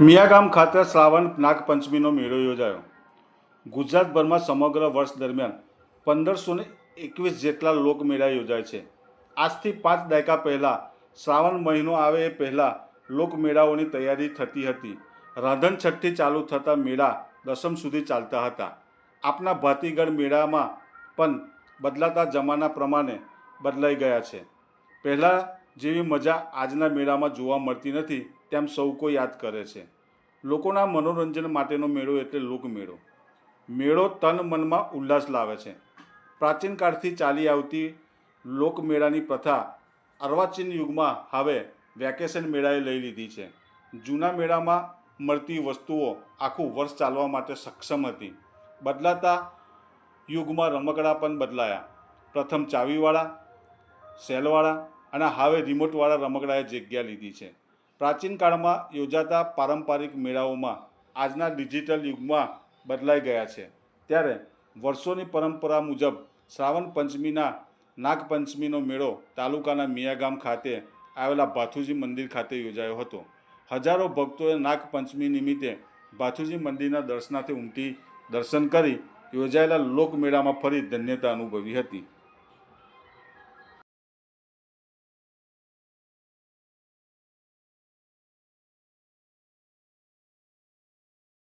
મિયાગામ ખાતે શ્રાવણ નાગપંચમીનો મેળો યોજાયો. ગુજરાતભરમાં સમગ્ર વર્ષ દરમિયાન પંદરસો ને એકવીસ જેટલા લોકમેળા યોજાય છે. આજથી પાંચ દાયકા પહેલાં શ્રાવણ મહિનો આવે એ પહેલાં લોકમેળાઓની તૈયારી થતી હતી. રાંધણ છઠ્ઠી ચાલુ થતા મેળા દસમ સુધી ચાલતા હતા. આપના ભાતીગઢ મેળામાં પણ બદલાતા જમાના પ્રમાણે બદલાઈ ગયા છે. પહેલાં જેવી મજા આજના મેળામાં જોવા મળતી નથી, તેમ સૌ કોઈ યાદ કરે છે. લોકોના મનોરંજન માટેનો મેળો એટલે લોકમેળો. મેળો તન મનમાં ઉલ્લાસ લાવે છે. પ્રાચીન કાળથી ચાલી આવતી લોકમેળાની પ્રથા અર્વાચીન યુગમાં હવે વેકેશન મેળાએ લઈ લીધી છે. જૂના મેળામાં મળતી વસ્તુઓ આખું વર્ષ ચાલવા માટે સક્ષમ હતી. બદલાતા યુગમાં રમકડા પણ બદલાયા. પ્રથમ ચાવીવાળા સેલવાળા અને હવે રિમોટવાળા રમકડાએ જગ્યા લીધી છે. પ્રાચીન કાળમાં યોજાતા પારંપરિક મેળાઓમાં આજના ડિજિટલ યુગમાં બદલાઈ ગયા છે. ત્યારે વર્ષોની પરંપરા મુજબ શ્રાવણ પંચમીના નાગપંચમીનો મેળો તાલુકાના મિયાગામ ખાતે આવેલા ભાથુજી મંદિર ખાતે યોજાયો હતો. હજારો ભક્તોએ નાગપંચમી નિમિત્તે ભાથુજી મંદિરના દર્શનાર્થે ઉમટી દર્શન કરી યોજાયેલા લોકમેળામાં ફરી ધન્યતા અનુભવી હતી.